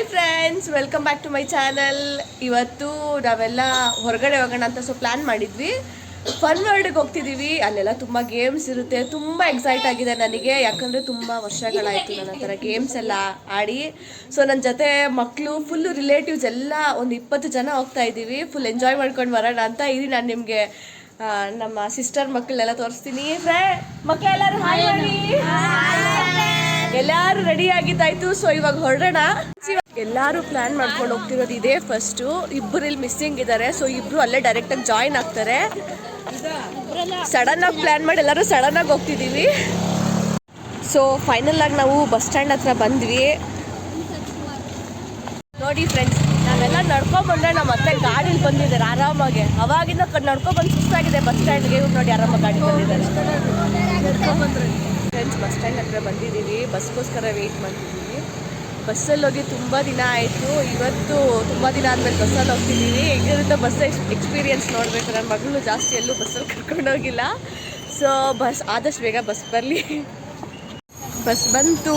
Hi friends welcome back to my channel ಇವತ್ತು ನಾವೆಲ್ಲ ಹೊರಗಡೆ ಹೋಗೋಣ ಅಂತ ಸೊ ಪ್ಲ್ಯಾನ್ ಮಾಡಿದ್ವಿ. ಫನ್ ವರ್ಲ್ಡ್ಗೆ ಹೋಗ್ತಿದ್ದೀವಿ ಅಲ್ಲೆಲ್ಲ ತುಂಬ ಗೇಮ್ಸ್ ಇರುತ್ತೆ. ತುಂಬ ಎಕ್ಸೈಟ್ ಆಗಿದೆ ನನಗೆ. ಯಾಕಂದರೆ ತುಂಬ ವರ್ಷಗಳಾಯಿತು ನನ್ನ ಥರ ಗೇಮ್ಸ್ ಎಲ್ಲ ಆಡಿ. ಸೊ ನನ್ನ ಜೊತೆ ಮಕ್ಕಳು ಫುಲ್ಲು ರಿಲೇಟಿವ್ಸ್ ಎಲ್ಲ ಒಂದು ಇಪ್ಪತ್ತು ಜನ ಹೋಗ್ತಾ ಇದ್ದೀವಿ ಫುಲ್ ಎಂಜಾಯ್ ಮಾಡ್ಕೊಂಡು ಬರೋಣ ಅಂತ ಇದೀನಿ ನಾನು ನಿಮಗೆ ನಮ್ಮ ಸಿಸ್ಟರ್ ಮಕ್ಕಳೆಲ್ಲ ತೋರಿಸ್ತೀನಿ. ಫ್ರೆ ಮಕ್ಕಳೆಲ್ಲರೂ ಹಾಯ್ ಮಾಡಿ ಎಲ್ಲಾರು ರೆಡಿ ಆಗಿದ್ದಾಯ್ತು. ಸೊ ಇವಾಗ ಹೊರಡೋಣ. ಎಲ್ಲಾರು ಪ್ಲಾನ್ ಮಾಡ್ಕೊಂಡು ಹೋಗ್ತಿರೋದು ಇದೇ ಫಸ್ಟು ಇಬ್ಬರು ಇಲ್ಲಿ ಮಿಸ್ಸಿಂಗ್ ಇದ್ದಾರೆ ಸೊ ಇಬ್ರು ಅಲ್ಲೇ ಡೈರೆಕ್ಟ್ ಆಗಿ ಜಾಯಿನ್ ಆಗ್ತಾರೆ. ಸಡನ್ ಆಗಿ ಪ್ಲಾನ್ ಮಾಡಿ ಎಲ್ಲರೂ ಸಡನ್ ಆಗಿ ಹೋಗ್ತಿದೀವಿ. ಸೊ ಫೈನಲ್ ಆಗಿ ನಾವು ಬಸ್ ಸ್ಟ್ಯಾಂಡ್ ಹತ್ರ ಬಂದ್ವಿ. ನೋಡಿ ಫ್ರೆಂಡ್ಸ್ ನಾವೆಲ್ಲ ನಡ್ಕೊಂಡ್ ಬಂದ್ರೆ ನಮ್ಮ ಅತ್ತೆ ಗಾಡಿಲಿ ಬಂದಿದ್ದಾರೆ ಆರಾಮಾಗಿ. ಅವಾಗಿಂದ ನಡ್ಕೊಂಡ್ ಬಂದು ಸುಸ್ತಾಗಿದೆ ಬಸ್ ಸ್ಟ್ಯಾಂಡ್ಗೆ ನೋಡಿ ಆರಾಮಾಗಿ ಗಾಡಿ ಬಂದಿದ್ದಾರೆ. ಫ್ರೆಂಡ್ಸ್ ಬಸ್ ಸ್ಟ್ಯಾಂಡ್ ಹತ್ರ ಬಂದಿದ್ದೀವಿ. ಬಸ್ಗೋಸ್ಕರ ವೆಯ್ಟ್ ಮಾಡ್ತಿದ್ದೀವಿ. ಬಸ್ಸಲ್ಲಿ ಹೋಗಿ ತುಂಬ ದಿನ ಆಯಿತು. ಇವತ್ತು ತುಂಬ ದಿನ ಆದಮೇಲೆ ಬಸ್ಸಲ್ಲಿ ಹೋಗ್ತಿದ್ದೀವಿ. ಹೆಂಗಿರುತ್ತೆ ಬಸ್ ಎಕ್ಸ್ಪೀರಿಯನ್ಸ್ ನೋಡಬೇಕು. ನನ್ನ ಮಗಳು ಜಾಸ್ತಿ ಎಲ್ಲೂ ಬಸ್ಸಲ್ಲಿ ಕರ್ಕೊಂಡೋಗಿಲ್ಲ ಸೊ ಬಸ್ ಆದಷ್ಟು ಬೇಗ ಬಸ್ ಬರಲಿ. ಬಸ್ ಬಂತು.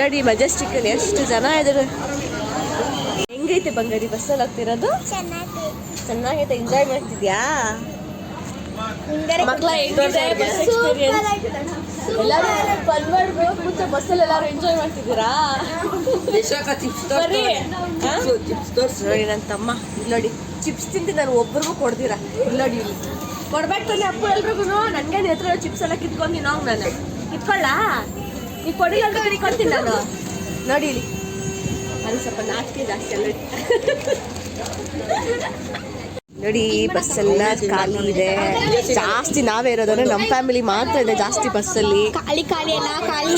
ನೋಡಿ ಮೆಜೆಸ್ಟಿಕಲ್ಲಿ ಎಷ್ಟು ಜನ ಇದ್ದಾರೆ? ಹೆಂಗೈತೆ ಬಂಗಾರಿ ಬಸ್ಸಲ್ಲಿ ಹೋಗ್ತಿರೋದು? ಚೆನ್ನಾಗೈತೆ. ಎಂಜಾಯ್ ಮಾಡ್ತಿದ್ಯಾ? ಮಕ್ಕಳ ಹೆಂಗಿದೆ ಬಸ್ ಎಕ್ಸ್ಪೀರಿಯನ್ಸ್ ಎಲ್ಲರೂ ಫನ್ ಮಾಡ್ಬೇಕು ಮುಂಚೆ ಬಸ್ಸಲ್ಲಿ ಎಲ್ಲರೂ ಎಂಜಾಯ್ ಮಾಡ್ತಿದ್ದೀರಾ? ಹಾ? ನೋಡಿ ನನ್ನ ತಮ್ಮ ಇಲ್ಲಿ ನೋಡಿ ಚಿಪ್ಸ್ ತಿಂದು ನಾನು ಒಬ್ರಿಗೂ ಕೊಡ್ದಿರಾ? ಇಲ್ಲಿ ನೋಡಿ ಇಲ್ಲಿ. ಕೊಡ್ಬೇಕು ತಾನೆ ಅಪ್ಪು ಎಲ್ರಿಗೂ. ನನ್ಗೆ ಹೆತ್ರ ಚಿಪ್ಸ್ ಎಲ್ಲ ಕಿತ್ಕೊಂಡು ನಾವ್ ನಾನು. ಕಿತ್ಕೊಳ್ಳ? ನೀ ಕೊಡಿಲ್ಲ ಅಂತ ಕಿತ್ಕೊಳ್ತೀನಿ ನಾನು. ನೋಡಿ ಇಲ್ಲಿ. ಅಲ್ಲಿ ಸ್ವಲ್ಪ ನಾಚಿಕೆ ಜಾಸ್ತಿ ಅಲ್ಲ ನೋಡಿ ಬಸ್ ಎಲ್ಲ ಖಾಲಿ ಇದೆ. ಜಾಸ್ತಿ ನಾವೇ ಇರೋದಂದ್ರೆ ನಮ್ಮ ಫ್ಯಾಮಿಲಿ ಮಾತ್ರ ಇದೆ ಜಾಸ್ತಿ ಬಸ್ಸಲ್ಲಿ. ಖಾಲಿ ಖಾಲಿ ಎಲ್ಲ ಖಾಲಿ.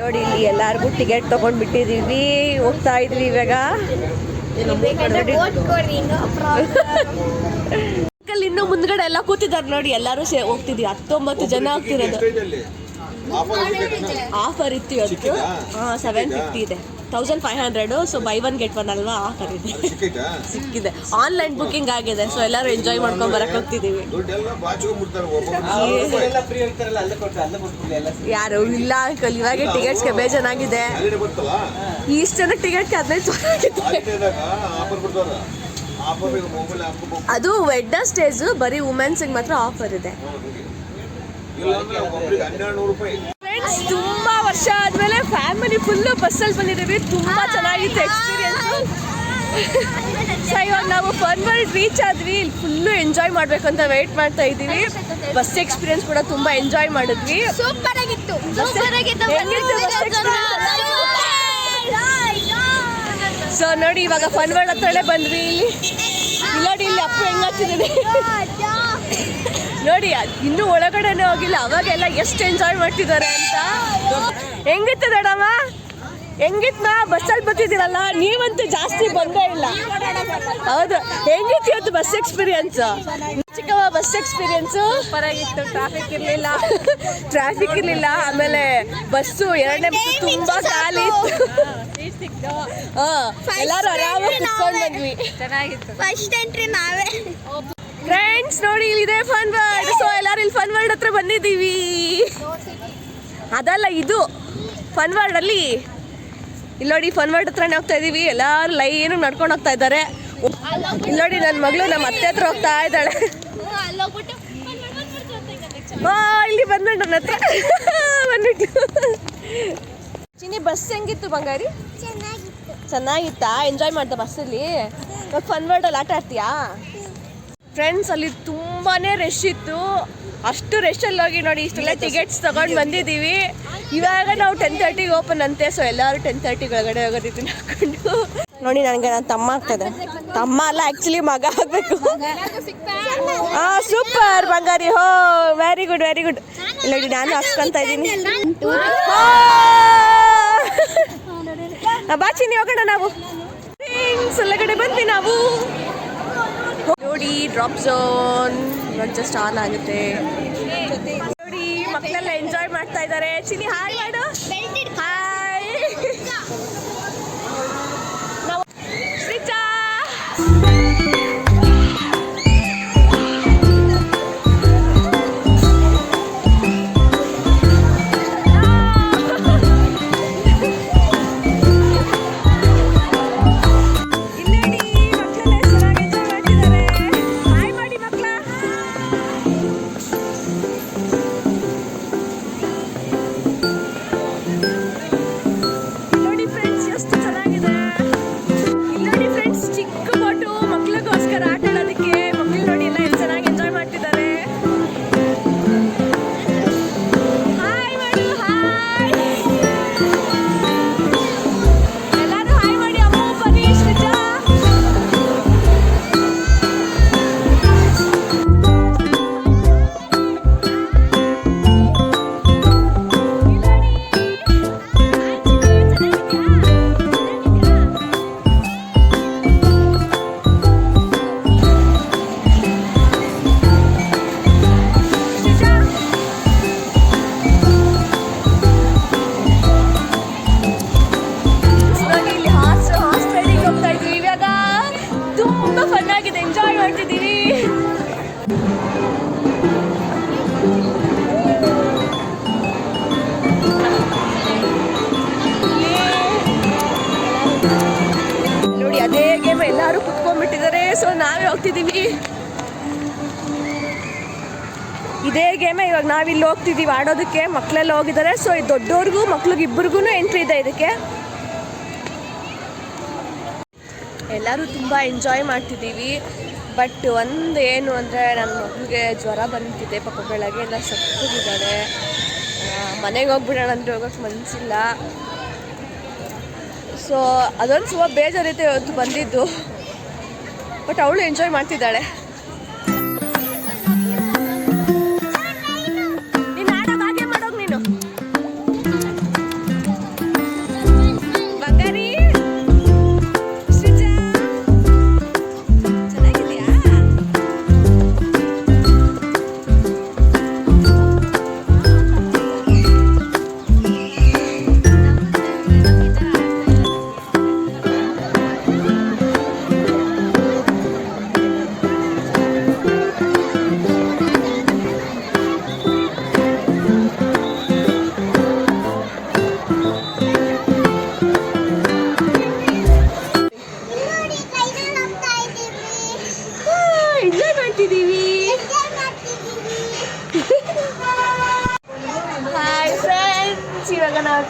ನೋಡಿ ಇಲ್ಲಿ ಎಲ್ಲಾರ್ಗು ಟಿಕೆಟ್ ತಗೊಂಡ್ ಬಿಟ್ಟಿದೀವಿ ಹೋಗ್ತಾ ಇದ್ವಿ ಇವಾಗ. ಇನ್ನು ಮುಂದ್ಗಡೆ ಎಲ್ಲ ಕೂತಿದ್ದಾರೆ ನೋಡಿ ಎಲ್ಲರೂ ಸೇ ಹೋಗ್ತಿದ್ವಿ. ಹತ್ತೊಂಬತ್ತು ಜನ ಆಗ್ತಿರೋದು. ಆಫರ್ ಇತ್ತು ಇವತ್ತು. ಹಾ ಸೆವೆನ್ ಫಿಫ್ಟಿ ಇದೆ. Thousand five hundred so buy one get one ಅಲ್ವಾ? ಆಫರ್ ಇದೆ. ಸಿಕ್ಕಿದೆ. ಆನ್ಲೈನ್ ಬುಕ್ಕಿಂಗ್ ಆಗಿದೆ ಸೊ ಎಲ್ಲರೂ ಎಂಜಾಯ್ ಮಾಡ್ಕೊಂಡ್ ಬರಕ್ ಹೋಗ್ತಿದೀವಿ. ದುಡ್ಡೆಲ್ಲ ಬಾಚ್ಕೊಂಡ್ಬಿಡ್ತಾರೆ ಒಬ್ಬೊಬ್ರು ಎಲ್ಲ ಫ್ರೀ ಇರ್ತಾರಲ್ಲ ಅಲ್ಲೇ ಕೊಡ್ತಾರೆ ಅಲ್ಲೇ ಕೊಟ್ಬಿಡ್ಲಿ ಎಲ್ಲ ಯಾರು ಇಲ್ಲ ಅಂಕಲ್ ಇವಾಗೆ ಟಿಕೆಟ್ಸ್ಗೆ ಬೇಜಾನಾಗಿದೆ ಇಷ್ಟ ಜನ ಟಿಕೆಟ್ಗೆ ಹದಿನೈದು ಅದು ವೆಡ್ನಸ್ಡೇಸ್ ಬರೀ ವುಮೆನ್ಸ್ಗೆ ಮಾತ್ರ ಆಫರ್ ಇದೆ. ಇಲ್ಲ ಅಂದ್ರೆ ಒಬ್ಬರಿಗೆ ಹನ್ನೆರಡು ನೂರು ರೂಪಾಯಿ. ಫ್ರೆಂಡ್ಸ್ ತುಂಬಾ ವರ್ಷ ಆದ್ಮೇಲೆ ಫ್ಯಾಮಿಲಿ ಫುಲ್ಲು ಬಸ್ಸಲ್ಲಿ ಬಂದಿದ್ದೀವಿ. ತುಂಬಾ ಚೆನ್ನಾಗಿತ್ತು ಎಕ್ಸ್ಪೀರಿಯನ್ಸ್ ಸೊ ಇವಾಗ ನಾವು ಫನ್ ವರ್ಲ್ಡ್ ರೀಚ್ ಆದ್ವಿ. ಇಲ್ಲಿ ಫುಲ್ಲು ಎಂಜಾಯ್ ಮಾಡ್ಬೇಕು ಅಂತ ವೆಯ್ಟ್ ಮಾಡ್ತಾ ಇದ್ದೀವಿ. ಬಸ್ ಎಕ್ಸ್ಪೀರಿಯನ್ಸ್ ಕೂಡ ತುಂಬಾ ಎಂಜಾಯ್ ಮಾಡಿದ್ವಿ. ಸೂಪರ್ ಆಗಿತ್ತು? ಸೊ ನೋಡಿ ಇವಾಗ ಫನ್ ವರ್ಲ್ಡ್ ಹತ್ರನೇ ಬಂದ್ವಿ ಇಲ್ಲಿ. ಇಲ್ಲಿ ನೋಡಿ ಇಲ್ಲಿ ಅಪ್ಪು ಹೆಂಗ್ ಹಚ್ಚಿದ್ದೀನಿ ನೋಡಿ ಇನ್ನು ಒಳಗಡೆನೆ ಹೋಗಿಲ್ಲ. ಅವಾಗೆಲ್ಲ ಎಷ್ಟು ಎಂಜಾಯ್ ಮಾಡ್ತಿದ್ದಾರೆ ಅಂತ. ಹೆಂಗಿತ್ತು ದೊಡಮ್ಮ ಬಸ್ ಬಸ್ಸಲ್ಲಿ ಬರ್ತಿದ್ದೀರಲ್ಲ? ನೀವಂತೂ ಜಾಸ್ತಿ ಬಂದೇ ಇಲ್ಲ. ಹೌದು. ಹೆಂಗಿತ್ತು ಇವತ್ತು ಬಸ್ ಎಕ್ಸ್ಪೀರಿಯನ್ಸ್ ಚಿಕ್ಕವ ಬಸ್ ಎಕ್ಸ್ಪೀರಿಯನ್ಸ್ ಆಗಿತ್ತು ಟ್ರಾಫಿಕ್ ಇರಲಿಲ್ಲ. ಟ್ರಾಫಿಕ್ ಇರಲಿಲ್ಲ. ಆಮೇಲೆ ಬಸ್ಸು ಎರಡನೇ ಬಸ್ಸು ತುಂಬಾ ಖಾಲಿ ಇತ್ತು. ಹಾ ಎಲ್ಲರೂ ಆರಾಮಾಗಿ ಕುತ್ಕೊಂಡು ಬಂದ್ವಿ. ಚೆನ್ನಾಗಿತ್ತು. ಫಸ್ಟ್ ಎಂಟ್ರಿ ನಾವೇ. ಫ್ರೆಂಡ್ಸ್ ನೋಡಿ ಇಲ್ಲಿದೆ ಫನ್ ವರ್ಡ್ ಸೊ ಎಲ್ಲರೂ ಇಲ್ಲಿ ಫನ್ ವರ್ಲ್ಡ್ ಹತ್ರ ಬಂದಿದ್ದೀವಿ. ಅದಲ್ಲ ಇದು ಫನ್ ವರ್ಲ್ಡ್ ಅಲ್ಲಿ. ಇಲ್ಲಿ ನೋಡಿ ಫನ್ ವರ್ಲ್ಡ್ ಹತ್ರನೇ ಹೋಗ್ತಾ ಇದೀವಿ. ಎಲ್ಲರೂ ಲೈನು ನಡ್ಕೊಂಡು ಹೋಗ್ತಾ ಇದ್ದಾರೆ. ಇಲ್ಲಿ ನೋಡಿ ನನ್ನ ಮಗಳು ನಮ್ಮ ಅತ್ತೆ ಹತ್ರ ಹೋಗ್ತಾ ಇದ್ದಾಳೆ. ಇಲ್ಲಿ ಬಂದ್ಬಿಟ್ಟು ನನ್ನ ಹತ್ರ. ಬಂದ್ಬಿಟ್ಟು. ಚಿನಿ ಬಸ್ ಹೆಂಗಿತ್ತು ಬಂಗಾರಿ? ಚೆನ್ನಾಗಿತ್ತು. ಎಂಜಾಯ್ ಮಾಡ್ದ ಬಸ್ಸಲ್ಲಿ ಫನ್ ಫನ್ ವರ್ಲ್ಡಲ್ಲಿ ಆಟ ಆಡ್ತೀಯಾ? ಫ್ರೆಂಡ್ಸ್ ಅಲ್ಲಿ ತುಂಬಾನೇ ರಶ್ ಇತ್ತು. ಅಷ್ಟು ರಶಲ್ಲಿ ಹೋಗಿ ನೋಡಿ ಇಷ್ಟೆಲ್ಲ ಟಿಕೆಟ್ಸ್ ತಗೊಂಡು ಬಂದಿದ್ದೀವಿ. ಇವಾಗ ನಾವು ಟೆನ್ ತರ್ಟಿಗೆ ಓಪನ್ ಅಂತೆ ಸೊ ಎಲ್ಲರೂ ಟೆನ್ ತರ್ಟಿ ಒಳಗಡೆ ಹೋಗೋದಿತ್ತು ಹಾಕೊಂಡು. ನೋಡಿ ನನಗೆ ನನ್ನ ತಮ್ಮ ಆಗ್ತದೆ. ತಮ್ಮ ಅಲ್ಲ ಆ್ಯಕ್ಚುಲಿ ಮಗ ಆಗಬೇಕು. ಹಾಂ ಸೂಪರ್ ಬಂಗಾರಿ. ಹೋ ವೆರಿ ಗುಡ್ ವೆರಿ ಗುಡ್ ಇಲ್ಲ ನೋಡಿ ನಾನು ಹಸ್ಕೊಂತ ಇದ್ದೀನಿ. ಬಾ ಚಿನ್ನಿ ಹೋಗೋಣ ನಾವು. ಎಲ್ಲ ಕಡೆ ಬಂದ್ವಿ ನಾವು. ನೋಡಿ ಡ್ರಾಪ್ ಝೋನ್ ಇವಾಗ ಜಸ್ಟ್ ಆನ್ ಆಗುತ್ತೆ. ನೋಡಿ ಮಕ್ಕಳೆಲ್ಲ ಎಂಜಾಯ್ ಮಾಡ್ತಾ ಇದ್ದಾರೆ. ಚಿನ್ನಿ ಹಾಯ್ ಮಾಡು. ಸೊ ನಾವೇ ಹೋಗ್ತಿದ್ದೀವಿ ಇದೇ ಗೇಮೇ ಇವಾಗ ನಾವಿಲ್ಲಿ ಹೋಗ್ತಿದ್ದೀವಿ ಆಡೋದಕ್ಕೆ. ಮಕ್ಕಳೆಲ್ಲ ಹೋಗಿದ್ದಾರೆ. ಸೊ ಇದು ದೊಡ್ಡವ್ರಿಗೂ ಮಕ್ಳಿಗೆ ಇಬ್ಬರಿಗೂ ಎಂಟ್ರಿ ಇದೆ ಇದಕ್ಕೆ. ಎಲ್ಲರೂ ತುಂಬ ಎಂಜಾಯ್ ಮಾಡ್ತಿದ್ದೀವಿ ಬಟ್ ಒಂದು ಏನು ಅಂದರೆ ನನ್ನ ಮಗಳಿಗೆ ಜ್ವರ ಬಂದಿದೆ, ಪಾಪ ಬೆಳಗ್ಗೆ ಎಲ್ಲ ಸತ್ತೋಗಿದ್ದಾಳೆ. ಮನೆಗೆ ಹೋಗ್ಬಿಡೋಣ ಅಂದರೆ ಹೋಗೋಕ್ಕೆ ಮನಸ್ಸಿಲ್ಲ ಸೊ ಅದೊಂದು ಸ್ವಲ್ಪ ಬೇಜಾರೈತೆ ಇವತ್ತು ಬಂದಿದ್ದು. ಬಟ್ ಅವಳು ಎಂಜಾಯ್ ಮಾಡ್ತಿದ್ದಾಳೆ.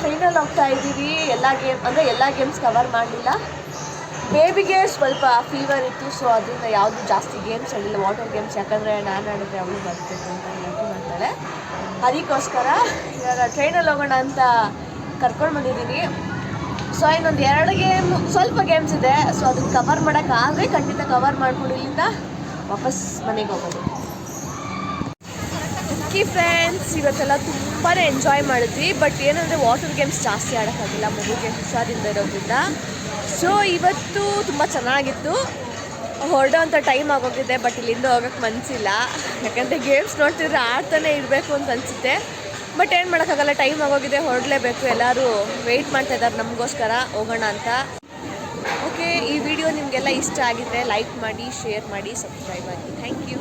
ಟ್ರೈನಲ್ಲಿ ಹೋಗ್ತಾ ಇದ್ದೀವಿ. ಎಲ್ಲ ಗೇಮ್ ಅಂದರೆ ಎಲ್ಲ ಗೇಮ್ಸ್ ಕವರ್ ಮಾಡಲಿಲ್ಲ. ಬೇಬಿಗೆ ಸ್ವಲ್ಪ ಫೀವರ್ ಇತ್ತು ಸೊ ಅದರಿಂದ ಯಾವುದು ಜಾಸ್ತಿ ಗೇಮ್ಸ್ ಆಡಲಿಲ್ಲ. ವಾಟರ್ ಗೇಮ್ಸ್ ಯಾಕಂದರೆ ನಾನು ಆಡಿದ್ರೆ ಅವಳು ಬರ್ತಿತ್ತು ಅಂತ ಹೇಳ್ತು ಮಾಡ್ತಾರೆ. ಅದಕ್ಕೋಸ್ಕರ ಇವಾಗ ಟ್ರೈನಲ್ಲಿ ಹೋಗೋಣ ಅಂತ ಕರ್ಕೊಂಡು ಬಂದಿದ್ದೀನಿ. ಸೊ ಇನ್ನೊಂದು ಎರಡು ಗೇಮ್ ಸ್ವಲ್ಪ ಗೇಮ್ಸ್ ಇದೆ. ಸೊ ಅದನ್ನು ಕವರ್ ಮಾಡೋಕ್ಕಾಗದೆ ಖಂಡಿತ ಕವರ್ ಮಾಡ್ಕೊಂಡು ಇಲ್ಲಿಂದ ವಾಪಸ್ ಮನೆಗೆ ಹೋಗೋದು. ಓಕೆ ಫ್ರೆಂಡ್ಸ್ ಇವತ್ತೆಲ್ಲ ತುಂಬಾ ಎಂಜಾಯ್ ಮಾಡಿದ್ವಿ. ಬಟ್ ಏನಂದರೆ ವಾಟರ್ ಗೇಮ್ಸ್ ಜಾಸ್ತಿ ಆಡೋಕ್ಕಾಗಿಲ್ಲ ಮಗುಗೆ ಹುಷಾರಿಂದ ಇರೋದ್ರಿಂದ. ಸೊ ಇವತ್ತು ತುಂಬ ಚೆನ್ನಾಗಿತ್ತು. ಹೊರಡೋ ಅಂಥ ಟೈಮ್ ಆಗೋಗಿದೆ ಬಟ್ ಇಲ್ಲಿಂದ ಹೋಗೋಕ್ಕೆ ಮನಸ್ಸಿಲ್ಲ ಯಾಕಂದರೆ ಗೇಮ್ಸ್ ನೋಡ್ತಿದ್ರೆ ಆಡ್ತಾನೆ ಇರಬೇಕು ಅಂತ ಅನಿಸುತ್ತೆ. ಬಟ್ ಏನು ಮಾಡೋಕ್ಕಾಗಲ್ಲ ಟೈಮ್ ಆಗೋಗಿದೆ, ಹೊರಡಲೇಬೇಕು. ಎಲ್ಲರೂ ವೆಯ್ಟ್ ಮಾಡ್ತಾ ಇದ್ದಾರೆ ನಮಗೋಸ್ಕರ, ಹೋಗೋಣ ಅಂತ. ಓಕೆ ಈ ವಿಡಿಯೋ ನಿಮಗೆಲ್ಲ ಇಷ್ಟ ಆಗಿದ್ರೆ ಲೈಕ್ ಮಾಡಿ ಶೇರ್ ಮಾಡಿ ಸಬ್ಸ್ಕ್ರೈಬ್ ಆಗಿ ಥ್ಯಾಂಕ್ ಯು